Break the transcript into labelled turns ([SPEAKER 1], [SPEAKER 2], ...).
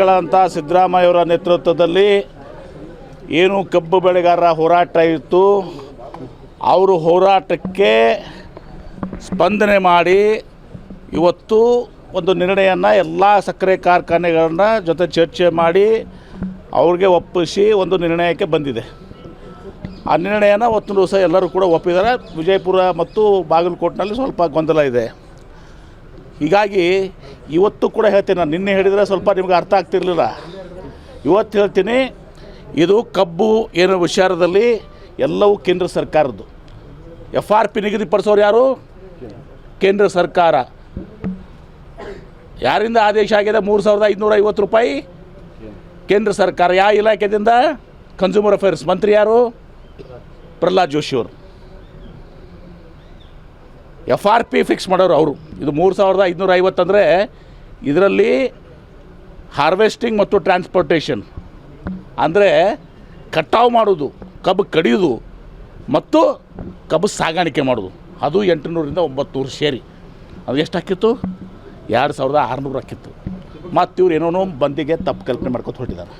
[SPEAKER 1] ಗಳಂತ ಸಿದ್ದರಾಮಯ್ಯವರ ನೇತೃತ್ವದಲ್ಲಿ ಏನು ಕಬ್ಬು ಬೆಳೆಗಾರರ ಹೋರಾಟ ಇತ್ತು, ಅವರು ಹೋರಾಟಕ್ಕೆ ಸ್ಪಂದನೆ ಮಾಡಿ ಇವತ್ತು ಒಂದು ನಿರ್ಣಯನ ಎಲ್ಲ ಸಕ್ಕರೆ ಕಾರ್ಖಾನೆಗಳನ್ನ ಜೊತೆ ಚರ್ಚೆ ಮಾಡಿ ಅವ್ರಿಗೆ ಒಪ್ಪಿಸಿ ಒಂದು ನಿರ್ಣಯಕ್ಕೆ ಬಂದಿದೆ. ಆ ನಿರ್ಣಯನ ಒತ್ತು ದಿವಸ ಎಲ್ಲರೂ ಕೂಡ ಒಪ್ಪಿದ್ದಾರೆ. ವಿಜಯಪುರ ಮತ್ತು ಬಾಗಲಕೋಟ್ನಲ್ಲಿ ಸ್ವಲ್ಪ ಗೊಂದಲ ಇದೆ. ಹೀಗಾಗಿ ಇವತ್ತು ಕೂಡ ಹೇಳ್ತೀನಿ ನಾನು. ನಿನ್ನೆ ಹೇಳಿದರೆ ಸ್ವಲ್ಪ ನಿಮ್ಗೆ ಅರ್ಥ ಆಗ್ತಿರ್ಲಿಲ್ಲ. ಇವತ್ತು ಹೇಳ್ತೀನಿ, ಇದು ಕಬ್ಬು ಏನೋ ವಿಚಾರದಲ್ಲಿ ಎಲ್ಲವೂ ಕೇಂದ್ರ ಸರ್ಕಾರದ್ದು. ಎಫ್ ಆರ್ ಪಿ ನಿಗದಿಪಡಿಸೋರು ಯಾರು? ಕೇಂದ್ರ ಸರ್ಕಾರ. ಯಾರಿಂದ ಆದೇಶ ಆಗಿದೆ? ಮೂರು ಸಾವಿರದ ಐದುನೂರ ಐವತ್ತು ರೂಪಾಯಿ ಕೇಂದ್ರ ಸರ್ಕಾರ. ಯಾವ ಇಲಾಖೆದಿಂದ ಕನ್ಸ್ಯೂಮರ್ ಅಫೇರ್ಸ್ ಮಂತ್ರಿ ಯಾರು? ಪ್ರಹ್ಲಾದ್ ಜೋಶಿಯವರು ಎಫ್ ಆರ್ ಪಿ ಫಿಕ್ಸ್ ಮಾಡೋರು ಅವರು. ಇದು ಮೂರು ಸಾವಿರದ ಐದುನೂರ ಐವತ್ತಂದರೆ ಇದರಲ್ಲಿ ಹಾರ್ವೆಸ್ಟಿಂಗ್ ಮತ್ತು ಟ್ರಾನ್ಸ್ಪೋರ್ಟೇಷನ್ ಅಂದರೆ ಕಟಾವು ಮಾಡೋದು, ಕಬ್ಬು ಕಡಿಯೋದು ಮತ್ತು ಕಬ್ಬು ಸಾಗಾಣಿಕೆ ಮಾಡೋದು. ಅದು ಎಂಟುನೂರಿಂದ ಒಂಬತ್ತು ಸೇರಿ. ಅದು ಎಷ್ಟು ಹಾಕಿತ್ತು? ಎರಡು ಸಾವಿರದ ಆರುನೂರು ಹಾಕಿತ್ತು. ಮತ್ತು ಇವ್ರು ಏನೋ ಬಂದಿಗೆ ತಪ್ಪು ಕಲ್ಪನೆ ಮಾಡ್ಕೊತ ಹೊರಟಿದ್ದಾರೆ